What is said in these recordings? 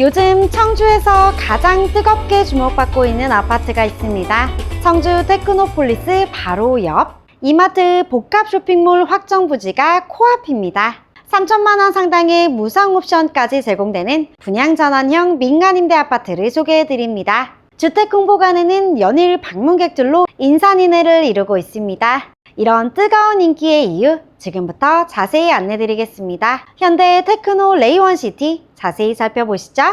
요즘 청주에서 가장 뜨겁게 주목받고 있는 아파트가 있습니다. 청주 테크노폴리스 바로 옆 이마트 복합 쇼핑몰 확정 부지가 코앞입니다. 3천만 원 상당의 무상 옵션까지 제공되는 분양 전환형 민간 임대 아파트를 소개해 드립니다. 주택 홍보관에는 연일 방문객들로 인산인해를 이루고 있습니다. 이런 뜨거운 인기의 이유 지금부터 자세히 안내 드리겠습니다. 현대 테크노 레이원 시티 자세히 살펴보시죠.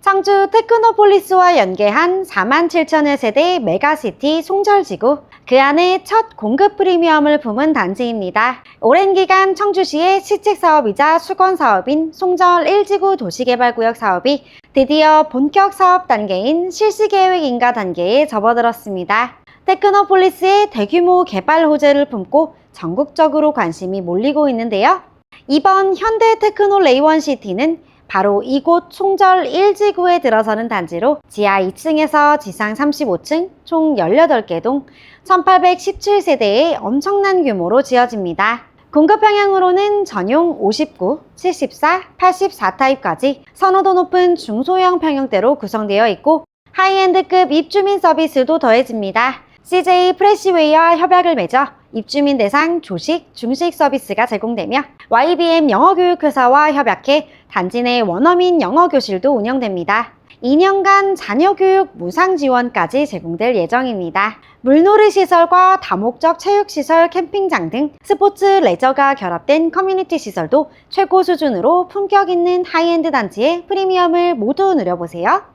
청주 테크노폴리스와 연계한 4만 7천여 세대 메가시티 송절지구 그 안에 첫 공급 프리미엄을 품은 단지입니다. 오랜 기간 청주시의 시책 사업이자 수건 사업인 송절 1지구 도시개발구역 사업이 드디어 본격 사업 단계인 실시계획 인가 단계에 접어들었습니다. 테크노폴리스의 대규모 개발 호재를 품고 전국적으로 관심이 몰리고 있는데요. 이번 현대 테크노 레이원시티는 바로 이곳 총절 1지구에 들어서는 단지로 지하 2층에서 지상 35층 총 18개 동 1817세대의 엄청난 규모로 지어집니다. 공급 방향으로는 전용 59, 74, 84 타입까지 선호도 높은 중소형 평형대로 구성되어 있고 하이엔드급 입주민 서비스도 더해집니다. CJ 프레시웨이와 협약을 맺어 입주민 대상 조식, 중식 서비스가 제공되며 YBM 영어교육회사와 협약해 단지 내 원어민 영어교실도 운영됩니다. 2년간 자녀교육 무상 지원까지 제공될 예정입니다. 물놀이 시설과 다목적 체육시설, 캠핑장 등 스포츠 레저가 결합된 커뮤니티 시설도 최고 수준으로 품격 있는 하이엔드 단지의 프리미엄을 모두 누려보세요.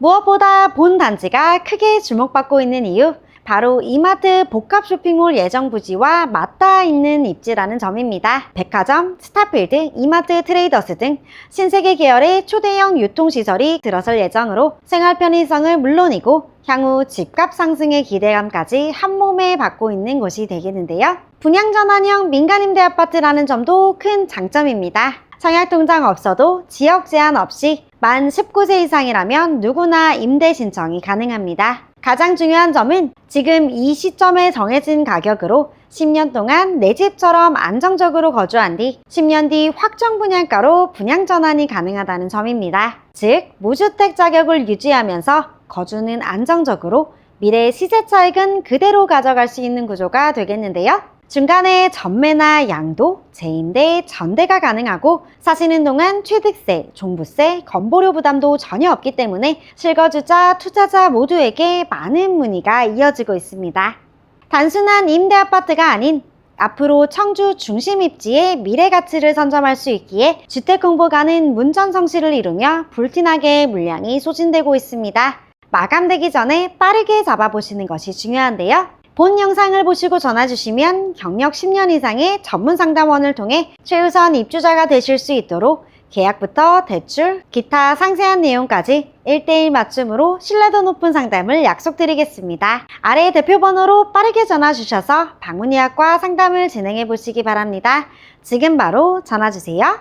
무엇보다 본 단지가 크게 주목받고 있는 이유 바로 이마트 복합 쇼핑몰 예정 부지와 맞닿아 있는 입지라는 점입니다. 백화점, 스타필드, 이마트 트레이더스 등 신세계 계열의 초대형 유통시설이 들어설 예정으로 생활 편의성을 물론이고 향후 집값 상승의 기대감까지 한 몸에 받고 있는 곳이 되겠는데요. 분양 전환형 민간 임대 아파트라는 점도 큰 장점입니다. 청약 통장 없어도 지역 제한 없이 만 19세 이상이라면 누구나 임대 신청이 가능합니다. 가장 중요한 점은 지금 이 시점에 정해진 가격으로 10년 동안 내 집처럼 안정적으로 거주한 뒤 10년 뒤 확정 분양가로 분양 전환이 가능하다는 점입니다. 즉, 무주택 자격을 유지하면서 거주는 안정적으로 미래 시세 차익은 그대로 가져갈 수 있는 구조가 되겠는데요. 중간에 전매나 양도, 재임대, 전대가 가능하고 사시는 동안 취득세, 종부세, 건보료 부담도 전혀 없기 때문에 실거주자, 투자자 모두에게 많은 문의가 이어지고 있습니다. 단순한 임대 아파트가 아닌 앞으로 청주 중심 입지의 미래 가치를 선점할 수 있기에 주택 공보가는 문전성시를 이루며 불티나게 물량이 소진되고 있습니다. 마감되기 전에 빠르게 잡아보시는 것이 중요한데요. 본 영상을 보시고 전화 주시면 경력 10년 이상의 전문 상담원을 통해 최우선 입주자가 되실 수 있도록 계약부터 대출, 기타 상세한 내용까지 1대1 맞춤으로 신뢰도 높은 상담을 약속드리겠습니다. 아래 대표 번호로 빠르게 전화 주셔서 방문 예약과 상담을 진행해 보시기 바랍니다. 지금 바로 전화 주세요.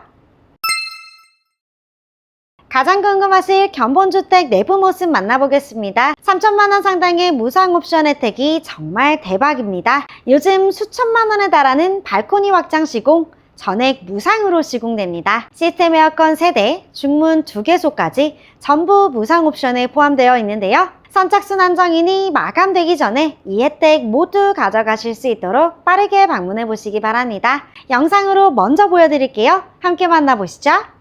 가장 궁금하실 견본주택 내부 모습 만나보겠습니다. 3천만원 상당의 무상 옵션 혜택이 정말 대박입니다. 요즘 수천만 원에 달하는 발코니 확장 시공, 전액 무상으로 시공됩니다. 시스템 에어컨 3대, 중문 2개소까지 전부 무상 옵션에 포함되어 있는데요. 선착순 한정이니 마감되기 전에 이 혜택 모두 가져가실 수 있도록 빠르게 방문해 보시기 바랍니다. 영상으로 먼저 보여드릴게요. 함께 만나보시죠.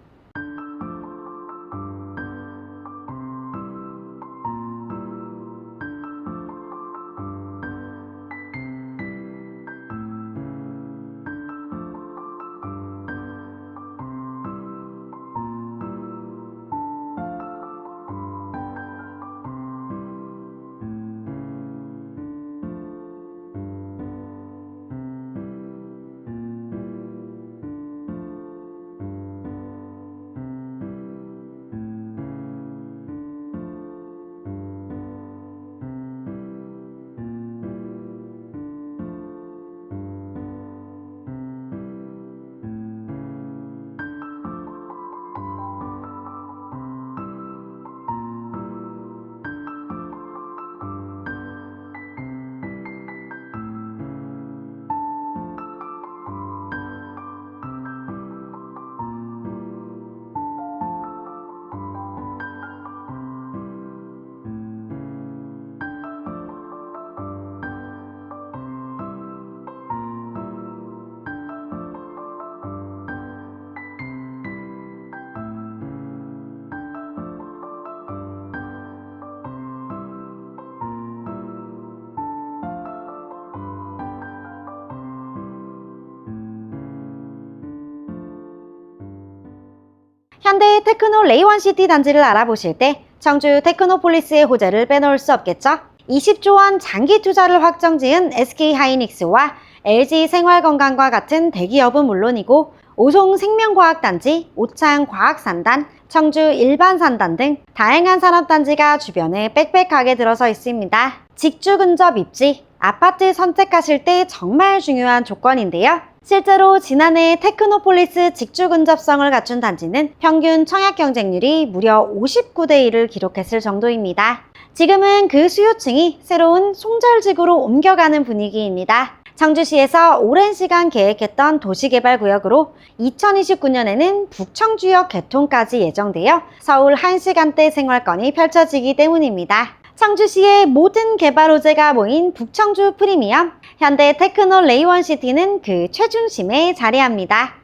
현대 테크노 레이원시티 단지를 알아보실 때 청주 테크노폴리스의 호재를 빼놓을 수 없겠죠. 20조 원 장기 투자를 확정 지은 SK 하이닉스와 LG 생활건강과 같은 대기업은 물론이고 오송 생명과학단지, 오창 과학산단, 청주 일반산단 등 다양한 산업단지가 주변에 빽빽하게 들어서 있습니다. 직주 근접 입지, 아파트 선택하실 때 정말 중요한 조건인데요. 실제로 지난해 테크노폴리스 직주 근접성을 갖춘 단지는 평균 청약 경쟁률이 무려 59대 1을 기록했을 정도입니다. 지금은 그 수요층이 새로운 송절지구로 옮겨가는 분위기입니다. 청주시에서 오랜 시간 계획했던 도시개발구역으로 2029년에는 북청주역 개통까지 예정되어 서울 1시간대 생활권이 펼쳐지기 때문입니다. 청주시의 모든 개발 호재가 모인 북청주 프리미엄, 현대 테크노 레이원시티는 그 최중심에 자리합니다.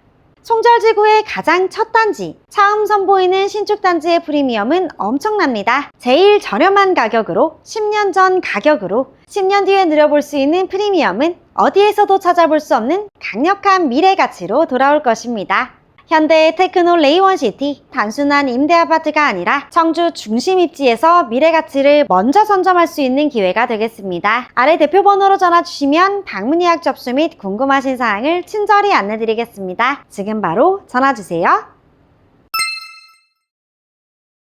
송절지구의 가장 첫 단지, 처음 선보이는 신축 단지의 프리미엄은 엄청납니다. 제일 저렴한 가격으로 10년 전 가격으로 10년 뒤에 누려볼 수 있는 프리미엄은 어디에서도 찾아볼 수 없는 강력한 미래 가치로 돌아올 것입니다. 현대 테크노 레이원시티 단순한 임대 아파트가 아니라 청주 중심 입지에서 미래 가치를 먼저 선점할 수 있는 기회가 되겠습니다. 아래 대표 번호로 전화 주시면 방문 예약 접수 및 궁금하신 사항을 친절히 안내드리겠습니다. 지금 바로 전화 주세요.